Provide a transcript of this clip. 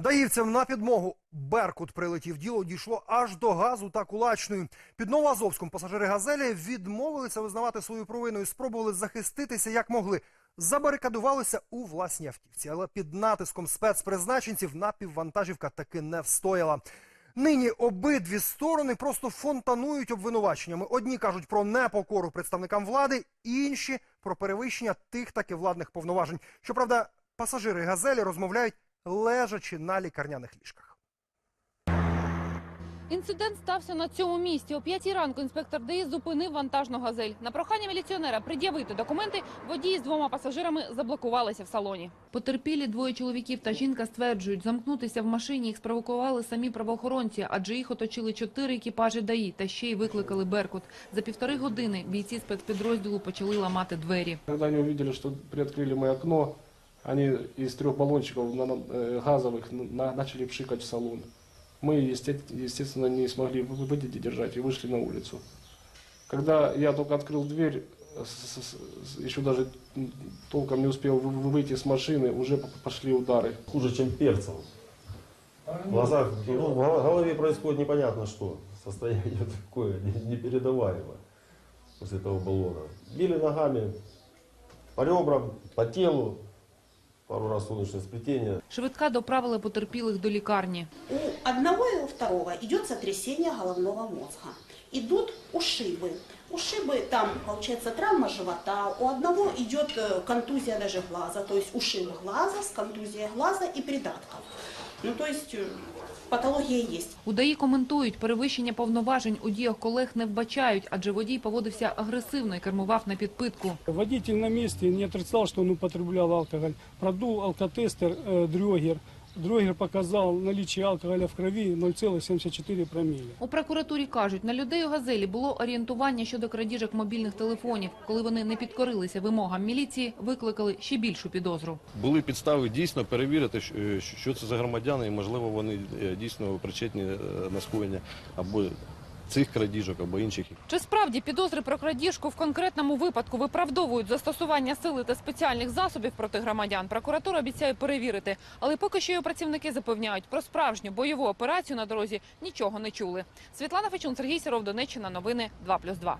Даївцям на підмогу Беркут прилетів. Діло дійшло аж до газу та кулачної. Під Новоазовськом пасажири газелі відмовилися визнавати свою провину і спробували захиститися як могли. Забарикадувалися у власній автівці, але під натиском спецпризначенців напіввантажівка таки не встояла. Нині обидві сторони просто фонтанують обвинуваченнями. Одні кажуть про непокору представникам влади, інші про перевищення тих таки владних повноважень. Щоправда, пасажири газелі розмовляють лежачи на лікарняних ліжках. Інцидент стався на цьому місці. О п'ятій ранку інспектор ДАІ зупинив вантажну газель. На прохання міліціонера пред'явити документи водії з двома пасажирами заблокувалися в салоні. Потерпілі двоє чоловіків та жінка стверджують, замкнутися в машині їх спровокували самі правоохоронці, адже їх оточили чотири екіпажі ДАІ та ще й викликали Беркут. За півтори години бійці спецпідрозділу почали ламати двері. Когда они увидели, что приоткрыли мы окно, они из трех баллончиков э, газовых на- начали пшикать в салон. Мы, есте- естественно, не смогли вы- выйти держать и вышли на улицу. Когда я только открыл дверь, еще даже толком не успел вы- вы- выйти с машины, уже пошли удары. хуже, чем перцем. В глазах, ну, в гол- голове происходит непонятно что. Состояние такое не- непередаваемое после этого баллона. Били ногами по ребрам, по телу, пару раз солнечное сплетение. Швидка доправила потерпілих до лікарні. У одного и у второго идет сотрясение головного мозга. Идут ушибы. Ушибы, там получается травма живота. У одного идет э, контузия даже глаза, то есть ушиб глаза с контузией глаза и придатков. Ну то есть э, патология есть. У ДАІ коментують, перевищення повноважень у діях колег не вбачають, адже водій поводився агресивно і кермував на підпитку. Водитель на месте не отрицал, что он употреблял алкоголь. Продул алкотестер э, Дрёгер. Дрёгер показал наличие алкоголя в крови 0,74 промилле. У прокуратурі кажуть, на людей у газелі було орієнтування щодо крадіжок мобільних телефонів. Коли вони не підкорилися вимогам міліції, викликали ще більшу підозру. були підстави дійсно перевірити, що- е, що це за громадяни, і можливо вони е, дійсно причетні е, на скоєння або цих крадіжок, або інших. Чи справді підозри про крадіжку в конкретному випадку виправдовують застосування сили та спеціальних засобів проти громадян? Прокуратура обіцяє перевірити, але поки що його працівники запевняють про справжню бойову операцію на дорозі нічого не чули. Світлана Фечун, Сергій Сіров, Донеччина. Новини 2+,2.